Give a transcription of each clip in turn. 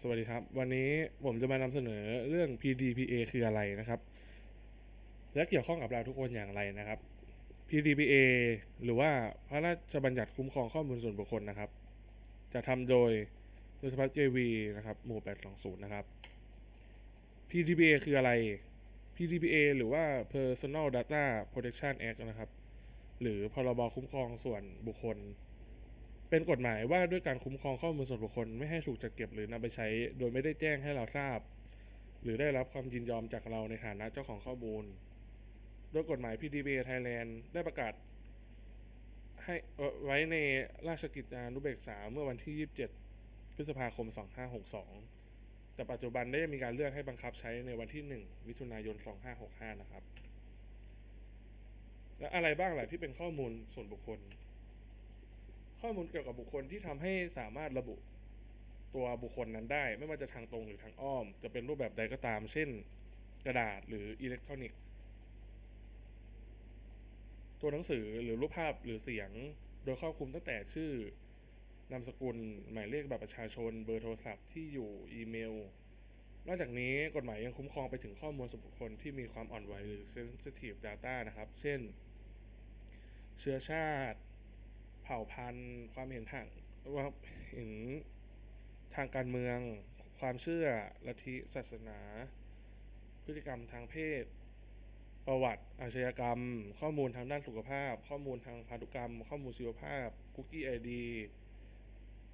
สวัสดีครับ วันนี้ผมจะมานำเสนอเรื่อง PDPA คืออะไรนะครับ และเกี่ยวข้องกับเราทุกคนอย่างไรนะครับ PDPA หรือว่าพระราชบัญญัติคุ้มครองข้อมูลส่วนบุคคลนะครับ จะทำโดยโดยสภา JV นะครับ หมู่ 820 นะครับ PDPA คืออะไร PDPA หรือว่า Personal Data Protection Act นะครับ หรือพรบคุ้มครองส่วนบุคคล เป็นกฎหมายว่าด้วยการคุ้มครองข้อมูลส่วนบุคคลไม่ให้ถูกจัดเก็บหรือนำไปใช้ โดยไม่ได้แจ้งให้เราทราบ หรือได้รับความยินยอมจากเราในฐานะเจ้าของข้อมูล โดยกฎหมาย PDPA Thailand ได้ประกาศ ให้ไว้ในราชกิจจานุเบกษาเมื่อวันที่ 27 พฤษภาคม 2562 แต่ปัจจุบันได้มีการเลื่อนให้บังคับใช้ในวันที่ 1 มิถุนายน 2565 นะครับ และอะไรบ้างล่ะที่เป็นข้อมูลส่วนบุคคล ข้อมูลเกี่ยวกับบุคคลที่ทำให้สามารถระบุตัวบุคคลนั้นได้ ไม่ว่าจะทางตรงหรือทางอ้อม จะเป็นรูปแบบใดก็ตาม เช่น กระดาษหรืออิเล็กทรอนิกส์ ตัวหนังสือหรือรูปภาพหรือเสียง โดยครอบคลุมตั้งแต่ชื่อนามสกุล หมายเลขบัตรประชาชน เบอร์โทรศัพท์ที่อยู่อีเมล นอกจากนี้กฎหมายยังคุ้มครองไปถึงข้อมูลส่วนบุคคลที่มีความอ่อนไหวหรือ sensitive data นะครับ เช่น เชื้อชาติ ผ่าพันธุ์ ความเห็นทางว่าเห็นทางการเมือง ความเชื่อลัทธิศาสนา พฤติกรรมทางเพศ ประวัติอาชญากรรม ข้อมูลทางด้านสุขภาพ ข้อมูลทางพันธุกรรม ข้อมูลชีวภาพคุกกี้ไอดี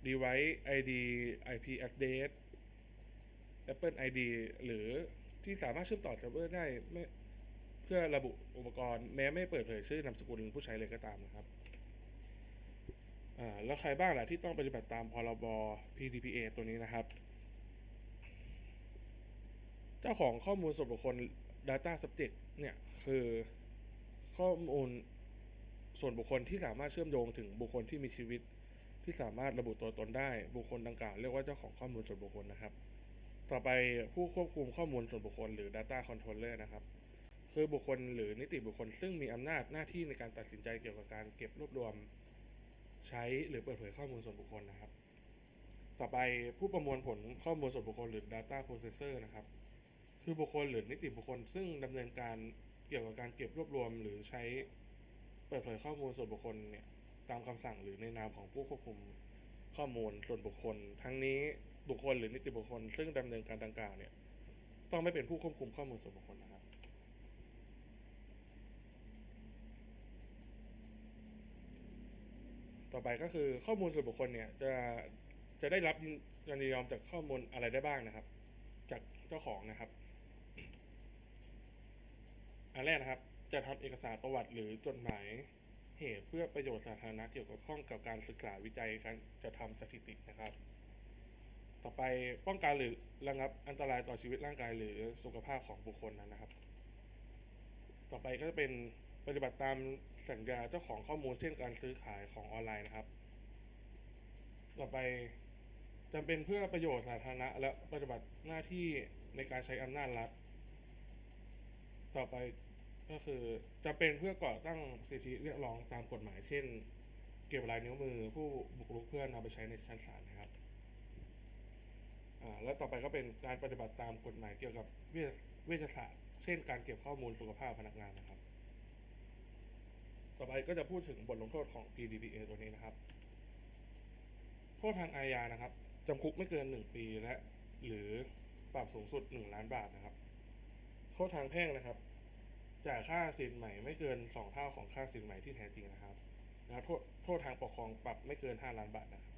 device ID IP address Apple ID หรือที่สามารถเชื่อมต่อเซิร์ฟเวอร์ได้ไม่เพื่อระบุอุปกรณ์ แม้ไม่เปิดเผยชื่อนามสกุลผู้ใช้เลยก็ตามนะครับ แล้วใครบ้างล่ะที่ต้องปฏิบัติตามพรบ PDPA ตัวนี้นะครับ เจ้าของข้อมูลส่วนบุคคล Data Subject เนี่ย คือข้อมูลส่วนบุคคลที่สามารถเชื่อมโยงถึงบุคคลที่มีชีวิต ที่สามารถระบุตัวตนได้บุคคลดังกล่าวเรียกว่าเจ้าของข้อมูลส่วนบุคคลนะครับ ต่อไปผู้ควบคุมข้อมูลส่วนบุคคลหรือ Data Controller นะครับ คือบุคคลหรือนิติบุคคลซึ่งมีอำนาจหน้าที่ในการตัดสินใจเกี่ยวกับการเก็บรวบรวม ใช้หรือเปิดเผยข้อมูลส่วนบุคคลนะครับ ต่อไปผู้ประมวลผลข้อมูลส่วนบุคคลหรือ Data Processor นะครับ คือบุคคลหรือนิติบุคคล ซึ่งดำเนินการเกี่ยวกับการเก็บรวบรวม หรือใช้เปิดเผยข้อมูลส่วนบุคคลเนี่ยตามคำสั่งหรือในนามของผู้ควบคุมข้อมูลส่วนบุคคล ทั้งนี้บุคคลหรือนิติบุคคล ซึ่งดำเนินการดังกล่าวเนี่ยต้องไม่เป็นผู้ควบคุมข้อมูลส่วนบุคคลนะครับ ต่อไปก็คือข้อมูลส่วนบุคคลเนี่ยจะจะได้รับยินยินยอมจากข้อมูลอะไรได้บ้างนะครับ จากเจ้าของนะครับ อันแรกนะครับ จะทำเอกสารประวัติหรือจดหมายเหตุเพื่อประโยชน์สาธารณะเกี่ยวกับข้องกับการศึกษาวิจัยการจะทำสถิตินะครับ ต่อไปป้องกันหรือระงับอันตรายต่อชีวิตร่างกายหรือสุขภาพของบุคคลนั้นนะครับ ต่อไปก็จะเป็น ปฏิบัติตามสัญญาเจ้าของข้อมูลเช่นการซื้อขายของออนไลน์นะครับ ต่อไปจำเป็นเพื่อประโยชน์สาธารณะ และปฏิบัติหน้าที่ในการใช้อำนาจรัฐ ต่อไปก็คือจำเป็นเพื่อก่อตั้งสิทธิเรียกร้องตามกฎหมาย เช่น เก็บลายนิ้วมือผู้บุกรุกเพื่อนำไปใช้ในชั้นศาลนะครับอ่าและต่อไปก็เป็นการปฏิบัติตามกฎหมายเกี่ยวกับวชเวชศาสตร์ เช่นการเก็บข้อมูลสุขภาพพนักงานนะครับ ต่อไปก็จะพูดถึงบทลงโทษของ PDPA ตัวนี้นะครับ โทษทางอาญานะครับจำคุกไม่เกิน 1 ปีและหรือปรับสูงสุด 1 ล้านบาทนะครับ โทษทางแพ่งนะครับจ่ายค่าสินใหม่ไม่เกิน 2 เท่าของค่าสินใหม่ที่แท้จริงนะครับ แล้วโทษโทษทางปกครองปรับไม่เกิน 5 ล้านบาทนะครับ